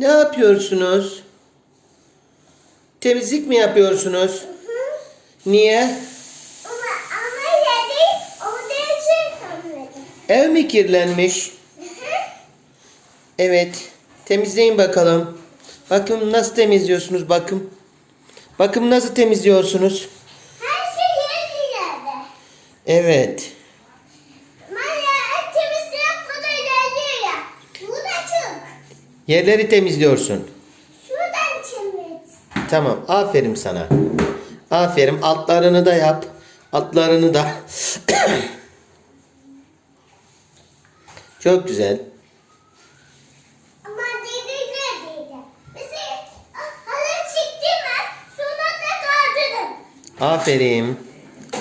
Ne yapıyorsunuz? Temizlik mi yapıyorsunuz? Niye? Ama ama yedi orada şey. Ev mi kirlenmiş? Evet. Temizleyin bakalım. Bakın nasıl temizliyorsunuz bakın. Bakın nasıl temizliyorsunuz. Her şey yerde. Evet. Yerleri temizliyorsun. Şuradan temiz. Tamam. Aferin sana. Aferin. Altlarını da yap. Altlarını da. Çok güzel. Kaldırın. Aferin.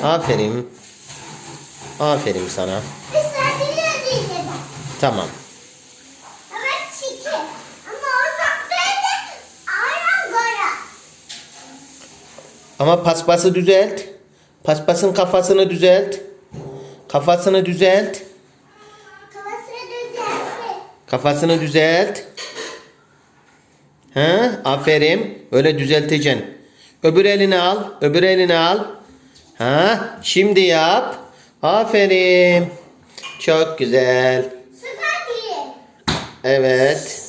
Aferin. Aferin sana. Tamam. Ama paspası düzelt. Paspasın kafasını düzelt. Kafasını düzelt. Kafasını düzelt. Ha? Aferin. Öyle düzelteceksin. Öbür elini al. Öbür elini al. Ha? Şimdi yap. Aferin. Çok güzel. Evet.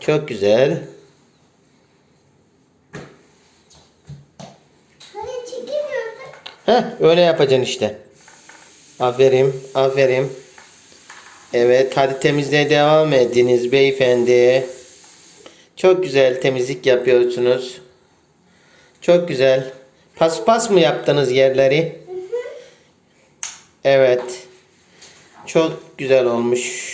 Çok güzel. Heh, öyle yapacaksın işte. Aferin, aferin. Evet, hadi temizliğe devam ediniz beyefendi. Çok güzel temizlik yapıyorsunuz. Çok güzel. Paspas mı yaptınız yerleri? Evet. Çok güzel olmuş.